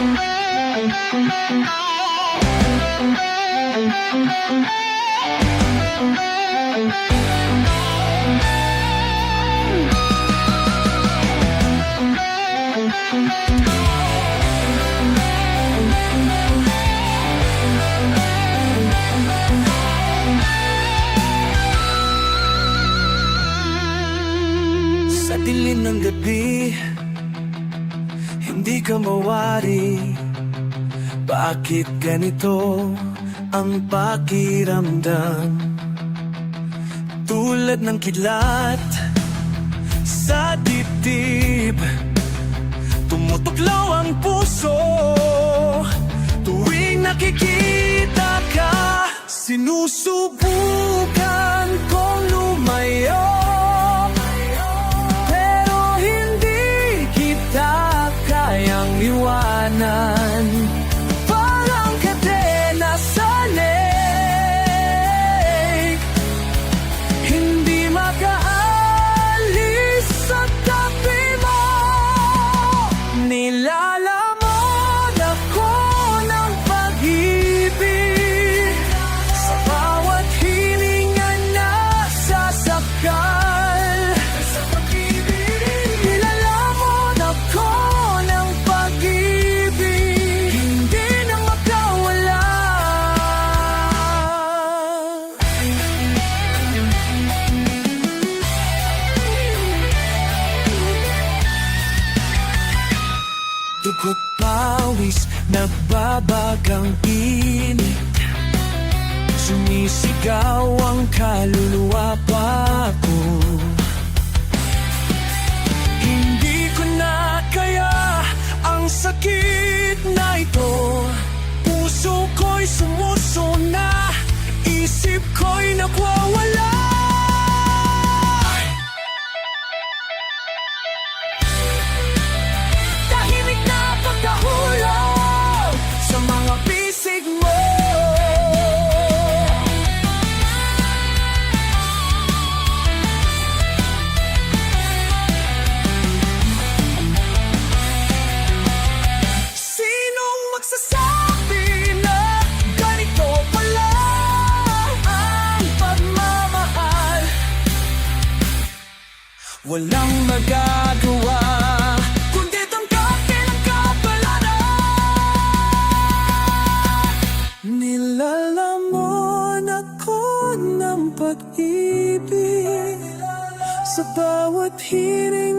Sa dilim ng gabi Hindi ka mawari. Bakit ganito ang pakiramdam? Tulad ng kidlat Sa dibdib Tumutuklaw ang puso. Tuwing nakikita ka Sinusubukan Dugot pawis, nagbabagang init. Sumisigaw ang kaluluwa pa ko Hindi ko na kaya ang sakit na ito. Puso ko'y sumusuna Isip ko'y nagwawala Walang magagawa Kundi tanggapin ang kapalaran. Nilalamon ako ng pag-ibig Sa bawat hiling